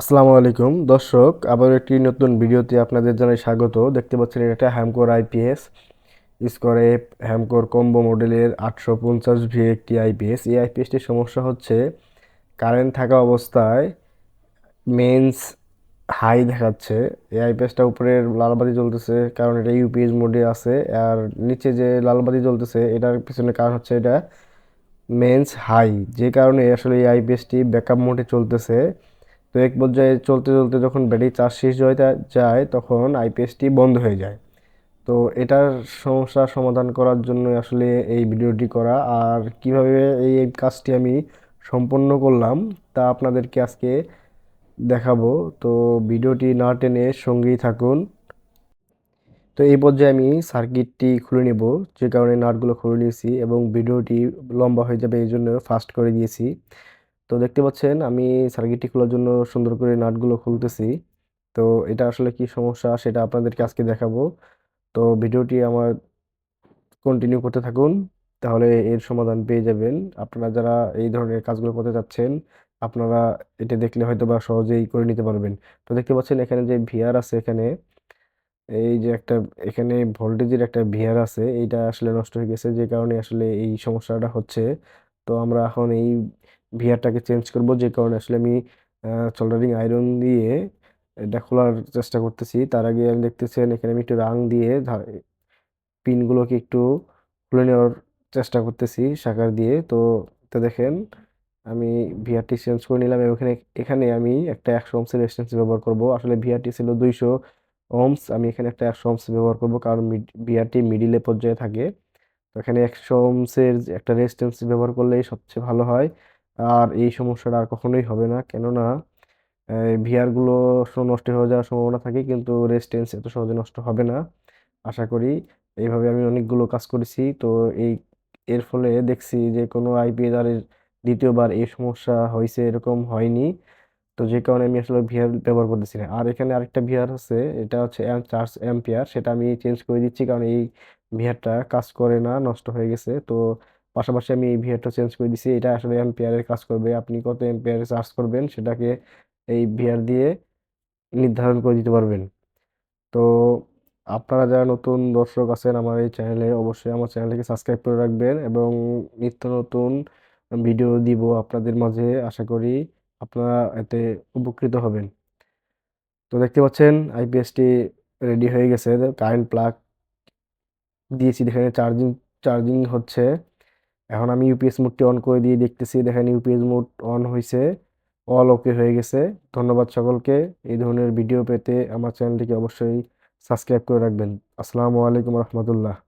আসসালামু আলাইকুম। দর্শক আবার একটি নতুন ভিডিওতে আপনাদের জানাই স্বাগত। দেখতে পাচ্ছেন এটা হ্যামকোর আইপিএস স্কোরে হ্যামকোর কম্বো মডেলের আটশো পঞ্চাশ ভি একটি আইপিএস এই আইপিএসটির সমস্যা হচ্ছে কারেন্ট থাকা অবস্থায় মেন্স হাই দেখাচ্ছে। এই আইপিএসটা উপরের লালবাতি জ্বলতেছে, কারণ এটা ইউপিএস মোডে আছে, আর নিচে যে লালবাতি জ্বলতেছে, এটার পিছনে কারণ হচ্ছে এটা মেন্স হাই যে কারণে আসলে এই আইপিএসটি ব্যাকআপ মোডে চলতেছে। তো এক পর্যায়ে চলতে চলতে যখন ব্যাটারি চার্জ শেষ হয়ে যায়, তখন আইপিএসটি বন্ধ হয়ে যায়। তো এটার সমস্যার সমাধান করার জন্য আসলে এই ভিডিওটি করা। আর কীভাবে এই কাজটি আমি সম্পন্ন করলাম, তা আপনাদেরকে আজকে দেখাবো। তো ভিডিওটি না টেনে সঙ্গেই থাকুন। তো এই পর্যায়ে আমি সার্কিটটি খুলে নেব। যে কারণে নাটগুলো খুলে নিয়েছি এবং ভিডিওটি লম্বা হয়ে যাবে, এই জন্য ফাস্ট করে দিয়েছি। তো দেখতে পাচ্ছেন আমি সার্কিটটি খোলার জন্য সুন্দর করে নাটগুলো খুলতেছি। তো এটা আসলে কি সমস্যা সেটা আপনাদেরকে আজকে দেখাবো। তো ভিডিওটি আমার কন্টিনিউ করতে থাকুন, তাহলে এর সমাধান পেয়ে যাবেন। আপনারা যারা এই ধরনের কাজগুলো করতে চাচ্ছেন, আপনারা এটা দেখলে হয়তো বা সহজেই করে নিতে পারবেন। তো দেখতে পাচ্ছেন এখানে যে ভিআর আছে এখানে, এই যে একটা, এখানে ভোল্টেজের একটা ভিআর আছে, এইটা আসলে নষ্ট হয়ে গেছে, যে কারণে আসলে এই সমস্যাটা হচ্ছে। তো আমরা এখন এই ভিআরটাকে চেঞ্জ করব, যে কারণে আসলে আমি সোল্ডারিং আয়রন দিয়ে এটা খোলার চেষ্টা করতেছি। তার আগে আমি দেখতেছেন, এখানে আমি একটু রাং দিয়ে পিনগুলোকে একটু খুলে নেওয়ার চেষ্টা করতেছি শাকার দিয়ে। তো তো দেখেন, আমি ভিআরটি চেঞ্জ করে নিলাম এবং এখানে এখানে আমি একটা একশো ওমসের রেজিস্ট্যান্স ব্যবহার করব। আসলে ভিআরটি ছিল দুইশো ওমস আমি এখানে একটা একশো ওমস ব্যবহার করব কারণ ভিআরটি মিডিলে পর্যায়ে থাকে। তো এখানে একশো ওমসের একটা রেজিস্ট্যান্স ব্যবহার করলেই সবচেয়ে ভালো হয়। আর এই সমস্যাটা আর কখনোই হবে না। কেননা ভিআরগুলো নষ্ট হয়ে যাওয়ার সম্ভাবনা থাকে, কিন্তু রেজিস্ট্যান্স এত সহজে নষ্ট হবে না। আশা করি এইভাবে আমি অনেকগুলো কাজ করেছি। তো এই, এর ফলে দেখছি যে কোনো আইপিএস আর দ্বিতীয়বার এই সমস্যা হয়েছে, এরকম হয়নি। তো যে কারণে আমি আসলে ভিআর ব্যবহার করতেছি না। আর এখানে আরেকটা ভিআর আছে, এটা হচ্ছে চার্জ অ্যাম্পিয়ার। সেটা আমি চেঞ্জ করে দিচ্ছি, কারণ এই ভিআরটা কাজ করে না, নষ্ট হয়ে গেছে। তো পাশাপাশি আমি এই ভিআরটা চেঞ্জ করে দিচ্ছি এটা আসলে অ্যাম্পিয়ারের কাজ করবে। আপনি কত অ্যাম্পিয়ারে চার্জ করবেন সেটাকে এই ভিআর দিয়ে নির্ধারণ করে দিতে পারবেন। তো আপনারা যারা নতুন দর্শক আছেন আমার এই চ্যানেলে অবশ্যই আমার চ্যানেলটিকে সাবস্ক্রাইব করে রাখবেন এবং নিত্য নতুন ভিডিও দিব আপনাদের মাঝে। আশা করি আপনারা এতে উপকৃত হবেন। তো দেখতে পাচ্ছেন আইপিএসটি রেডি হয়ে গেছে। কারেন্ট প্লাগ দিয়েছি। দেখেন চার্জিং চার্জিং হচ্ছে। এখন আমি ইউপিএস মোডটি অন করে দিয়ে দেখতেছি, দেখেন ইউপিএস মোড অন হয়েছে অল ওকে হয়ে গেছে। ধন্যবাদ সকলকে, এই ধরনের ভিডিও পেতে আমার চ্যানেলটিকে অবশ্যই সাবস্ক্রাইব করে রাখবেন। আসসালামু আলাইকুম রহমতুল্লাহ।